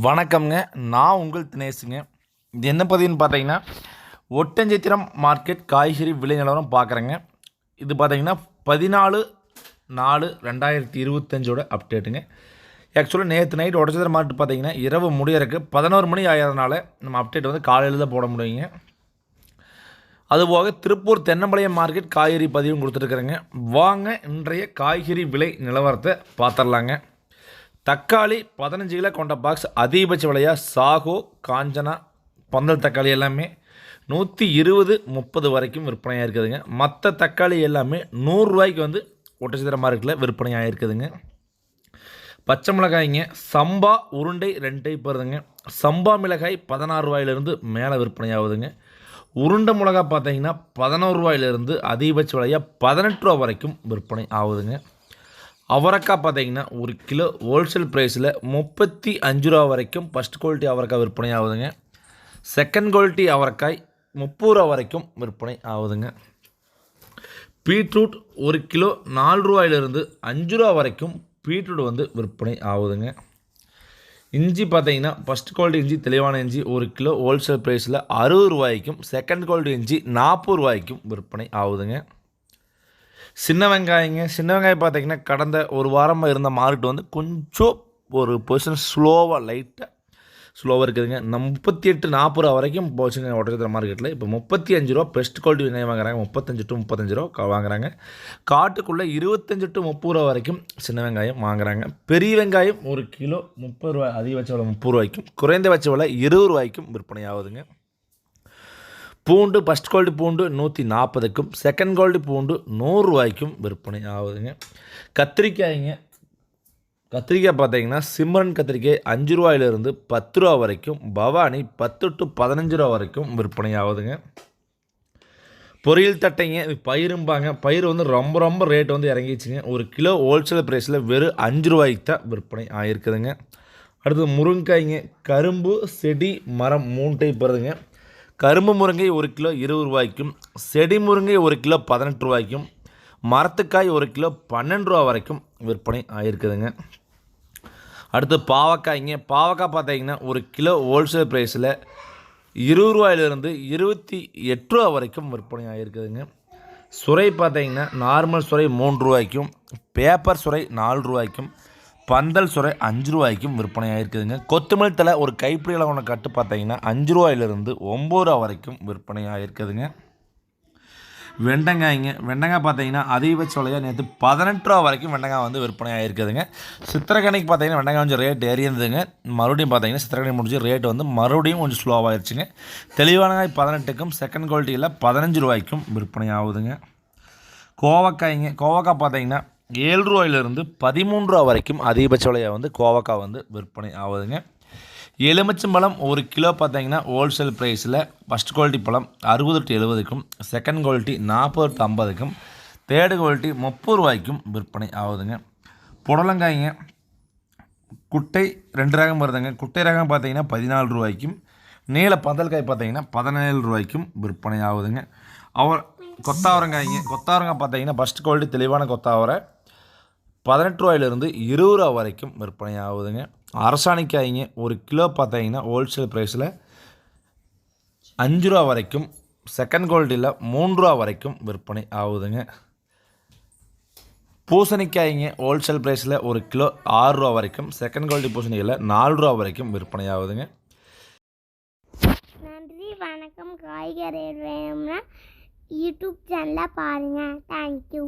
வணக்கம்ங்க. நான் உங்கள் தினேஷுங்க. இது என்ன பதிவுன்னு பார்த்தீங்கன்னா ஒட்டஞ்சத்திரம் மார்க்கெட் காய்கறி விலை நிலவரம் பார்க்குறேங்க. இது பார்த்தீங்கன்னா பதினாலு நாலு ரெண்டாயிரத்தி இருபத்தஞ்சோட அப்டேட்டுங்க ஆக்சுவலாக நேற்று நைட் ஒட்டஞ்சத்திரம் மார்க்கெட் பார்த்தீங்கன்னா இரவு முடியறதுக்கு பதினோரு மணி ஆகிறதுனால நம்ம அப்டேட் வந்து காலையில் தான் போட முடியுங்க. அதுபோக திருப்பூர் தென்னம்பாளையம் மார்க்கெட் காய்கறி பதிவும் கொடுத்துருக்குறேங்க வாங்க இன்றைய காய்கறி விலை நிலவரத்தை பார்த்துடலாங்க. தக்காளி பதினஞ்சு கிலோ கொண்ட பாக்ஸ் அதிகபட்ச விலையாக சாகோ காஞ்சனா பந்தல் தக்காளி எல்லாமே நூற்றி இருபது முப்பது வரைக்கும் விற்பனையாக இருக்குதுங்க. மற்ற தக்காளி எல்லாமே நூறுரூவாய்க்கு வந்து ஒட்டச்சித்திர மார்க்கெட்டில் விற்பனையாக இருக்குதுங்க. பச்சை மிளகாய்ங்க சம்பா உருண்டை ரெண்டு டைப் வருதுங்க சம்பா மிளகாய் பதினாறு ரூபாயிலிருந்து மேலே விற்பனையாகுதுங்க. உருண்டை மிளகா பார்த்தீங்கன்னா பதினோரு ரூபாயிலிருந்து அதிகபட்ச விலையாக பதினெட்டு ரூபா வரைக்கும் விற்பனை ஆகுதுங்க. அவரைக்காய் பார்த்தீங்கன்னா ஒரு கிலோ ஹோல்சேல் ப்ரைஸில் முப்பத்தி அஞ்சு ரூபா வரைக்கும் ஃபஸ்ட் குவாலிட்டி அவரைக்காய் விற்பனை ஆகுதுங்க. செகண்ட் குவாலிட்டி அவரைக்காய் முப்பது ரூபா வரைக்கும் விற்பனை ஆகுதுங்க. பீட்ரூட் ஒரு கிலோ நாலு ரூபாயிலிருந்து அஞ்சு ரூபா வரைக்கும் பீட்ரூட் வந்து விற்பனை ஆகுதுங்க. இஞ்சி பார்த்தீங்கன்னா ஃபஸ்ட் குவாலிட்டி இஞ்சி தெளிவான இஞ்சி ஒரு கிலோ ஹோல்சேல் ப்ரைஸில் அறுபது ரூபாய்க்கும் செகண்ட் குவாலிட்டி இஞ்சி நாற்பது ரூபாய்க்கும் விற்பனை ஆகுதுங்க. சின்ன வெங்காயங்க சின்ன வெங்காயம் பார்த்தீங்கன்னா கடந்த ஒரு வாரமாக இருந்த மார்க்கெட் வந்து கொஞ்சம் ஒரு பொசிஷன் ஸ்லோவாக லைட்டாக ஸ்லோவாக இருக்குதுங்க. நம்ம முப்பத்தி எட்டு நாற்பது ரூபா வரைக்கும் போச்சுங்க ஒட்டச்சத்திர மார்க்கெட்டில் இப்போ முப்பத்தி அஞ்சு ரூபா பெஸ்ட் குவாலிட்டி வெங்காயம் வாங்குறாங்க. முப்பத்தஞ்சு டு முப்பத்தஞ்சு ரூபா வாங்குறாங்க. காட்டுக்குள்ளே இருபத்தஞ்சு டு முப்பது ரூபா வரைக்கும் சின்ன வெங்காயம் வாங்குறாங்க. பெரிய வெங்காயம் ஒரு கிலோ முப்பது ரூபாய் அதிகபட்ச விலை முப்பது ரூபாய்க்கும் குறைந்தபட்ச விலை இருபது ரூபாய்க்கும் விற்பனை ஆகுதுங்க பூண்டு ஃபஸ்ட் குவாலிட்டி பூண்டு நூற்றி நாற்பதுக்கும் செகண்ட் குவாலிட்டி பூண்டு நூறுரூவாய்க்கும் விற்பனை ஆகுதுங்க. கத்திரிக்காய்ங்க கத்திரிக்காய் பார்த்தீங்கன்னா சிம்ரன் கத்திரிக்காய் அஞ்சு ரூபாயிலிருந்து பத்து ரூபா வரைக்கும் பவானி பத்து டு பதினஞ்சு ரூபா வரைக்கும் விற்பனை ஆகுதுங்க. பொரியல் தட்டைங்க இது பயிரும்பாங்க. பயிர் வந்து ரொம்ப ரொம்ப ரேட் வந்து இறங்கிச்சுங்க ஒரு கிலோ ஹோல்சேல் ப்ரைஸில் வெறும் அஞ்சு ரூபாய்க்கு தான் விற்பனை ஆகிருக்குதுங்க அடுத்து முருங்கைக்காய்ங்க கரும்பு செடி மரம் மூணு டைப் வருதுங்க கரும்பு முருங்கை ஒரு கிலோ இருபது ரூபாய்க்கும் செடி முருங்கை ஒரு கிலோ பதினெட்டு ரூபாய்க்கும் மரத்துக்காய் ஒரு கிலோ பன்னெண்டு ரூபா வரைக்கும் விற்பனை ஆகிருக்குதுங்க அடுத்து பாவக்காய்ங்க. பாவக்காய் பார்த்தீங்கன்னா ஒரு கிலோ ஹோல்சேல் ப்ரைஸில் இருபது ரூபாயிலிருந்து இருபத்தி எட்டு ரூபா வரைக்கும் விற்பனை ஆகிருக்குதுங்க சுரை பார்த்தீங்கன்னா நார்மல் சுரை மூன்று ரூபாய்க்கும் பேப்பர் சுரை நாலு ரூபாய்க்கும் பந்தல் சுரை அஞ்சு ரூபாய்க்கும் விற்பனை ஆகிருக்குதுங்க கொத்தமல்லி தலை ஒரு கைப்பிடி அளவான கட்டு பார்த்தீங்கன்னா அஞ்சு ரூபாயிலிருந்து ஒம்பது ரூபா வரைக்கும் விற்பனை ஆகிருக்குதுங்க வெண்டங்காய்ங்க. வெண்டங்காய் பார்த்தீங்கன்னா அதிகபட்ச விலையாக நேற்று பதினெட்டு ரூபா வரைக்கும் வெண்டங்காய் வந்து விற்பனை ஆகிருக்குதுங்க சித்திரக்கணிக்கு பார்த்தீங்கன்னா வெண்டங்காய் கொஞ்சம் ரேட் ஏறி இருந்ததுங்க. மறுபடியும் பார்த்தீங்கன்னா சித்திரக்கணி முடிஞ்சு ரேட் வந்து மறுபடியும் கொஞ்சம் ஸ்லோவாகிருச்சுங்க தெளிவானங்காய் பதினெட்டுக்கும் செகண்ட் குவாலிட்டியில் பதினஞ்சு ரூபாய்க்கும் விற்பனை ஆகுதுங்க கோவக்காய்ங்க. கோவக்காய் பார்த்தீங்கன்னா ஏழு ரூபாயிலிருந்து பதிமூன்று ரூபா வரைக்கும் அதிகபட்ச விலையாக வந்து கோவக்காய் வந்து விற்பனை ஆகுதுங்க. எலுமிச்சம்பழம் ஒரு கிலோ பார்த்தீங்கன்னா ஹோல்சேல் ப்ரைஸில் ஃபஸ்ட் குவாலிட்டி பழம் அறுபது டு எழுபதுக்கும் செகண்ட் குவாலிட்டி நாற்பது டு ஐம்பதுக்கும் தேர்டு குவாலிட்டி முப்பது ரூபாய்க்கும் விற்பனை ஆகுதுங்க. புடலங்காய்ங்க குட்டை ரெண்டு ரகம் வருதுங்க. குட்டை ரகம் பார்த்தீங்கன்னா பதினாலு ரூபாய்க்கும் நீல பந்தல்காய் பார்த்தீங்கன்னா பதினேழு ரூபாய்க்கும் விற்பனை ஆகுதுங்க. அவர் கொத்தாவரங்காய்ங்க கொத்தாவரங்காய் பார்த்தீங்கன்னா ஃபஸ்ட் குவாலிட்டி தெளிவான கொத்தாவரை பதினெட்டு ரூபாயிலிருந்து இருபது ரூபா வரைக்கும் விற்பனை ஆகுதுங்க அரசாணிக்காய்ங்க ஒரு கிலோ பார்த்தீங்கன்னா ஹோல்சேல் ப்ரைஸில் அஞ்சு ரூபா வரைக்கும் செகண்ட் குவாலிட்டியில் மூன்று ரூபா வரைக்கும் விற்பனை ஆகுதுங்க. பூசணிக்காய்ங்க ஹோல்சேல் ப்ரைஸில் ஒரு கிலோ ஆறு ரூபா வரைக்கும் செகண்ட் குவாலிட்டி பூசணிக்கையில் நாலு ரூபா வரைக்கும் விற்பனை ஆகுதுங்க. நன்றி வணக்கம். காய்கறி வேணும்னா யூடியூப் சேனலை பாருங்கள் தேங்க்யூ